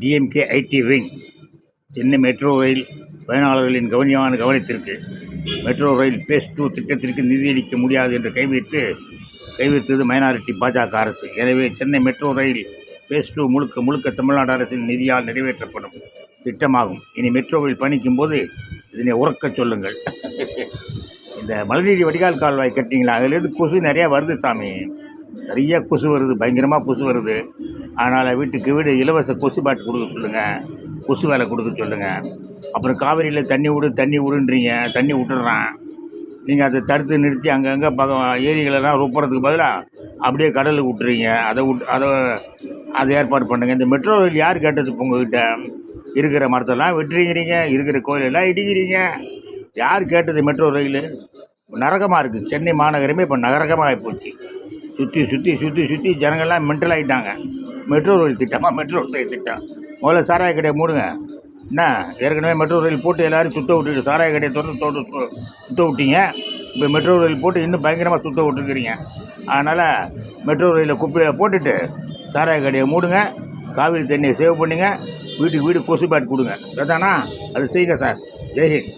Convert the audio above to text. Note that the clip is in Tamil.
டிஎம்கே ஐடி ரிங் சென்னை மெட்ரோ ரயில் பயனாளர்களின் கவனியமான கவனத்திற்கு மெட்ரோ ரயில் பேஸ் டூ திட்டத்திற்கு நிதியளிக்க முடியாது என்று கைவிட்டு கைவிட்டது மைனாரிட்டி பாஜக அரசு. எனவே Chennai metro rail phase two முழுக்க முழுக்க தமிழ்நாடு அரசின் நிதியால் நிறைவேற்றப்படும் திட்டமாகும். இனி மெட்ரோவில் பணிக்கும் போது இதனை உறக்கச் சொல்லுங்கள். இந்த மழைநீர் வடிகால் கால்வாய் கட்டிங்களா அதுலேருந்து கொசு நிறையா வருது சாமி. நிறைய கொசு வருது. பயங்கரமாக கொசு வருது. அதனால் வீட்டுக்கு வீடு இலவச கொசு பாட்டு கொடுக்க சொல்லுங்கள் கொசு வேலை கொடுக்க சொல்லுங்கள் அப்புறம் காவிரியில் தண்ணி விடு தண்ணி விடுன்றீங்க தண்ணி விட்டுடுறான். நீங்கள் அதை தடுத்து நிறுத்தி அங்கங்கே பக ஏரிகளெல்லாம் ரொப்புறதுக்கு பதிலாக அப்படியே கடலுக்கு விட்டுறீங்க. அதை விட் அதை அதை ஏற்பாடு பண்ணுங்கள் இந்த மெட்ரோ ரயில் யார் கேட்டது உங்ககிட்ட? இருக்கிற மரத்தெல்லாம் வெட்டுறீங்கிறீங்க இருக்கிற கோயிலெல்லாம் இடிக்கிறீங்க. யார் கேட்டது மெட்ரோ ரயில்? நரகமாக இருக்குது சென்னை மாநகரமே இப்போ நகரகமாக ஆகிப்போச்சு சுற்றி சுற்றி சுற்றி சுற்றி ஜனங்கள்லாம் மென்டல் ஆகிட்டாங்க மெட்ரோ ரயில் திட்டமாக மெட்ரோ ரயில் திட்டம். முதல்ல சாராய கடையை மூடுங்க. என்ன? ஏற்கனவே மெட்ரோ ரயில் போட்டு எல்லோரும் சுத்த விட்டுட்டு சாராய கடையை தொடர்ந்து தோட்டு சுத்த விட்டீங்க. இப்போ மெட்ரோ ரயில் போட்டு இன்னும் பயங்கரமாக சுத்த விட்டுருக்கிறீங்க. அதனால் மெட்ரோ ரயிலில் குப்பையை போட்டுட்டு சாராய கடையை மூடுங்க. காவிரி தண்ணியை சேவ் பண்ணுங்க. வீட்டுக்கு வீடு கொசு பேட் கொடுங்க. அதானா? அது செய்யுங்க சார். ஜெய்ஹிந்த்.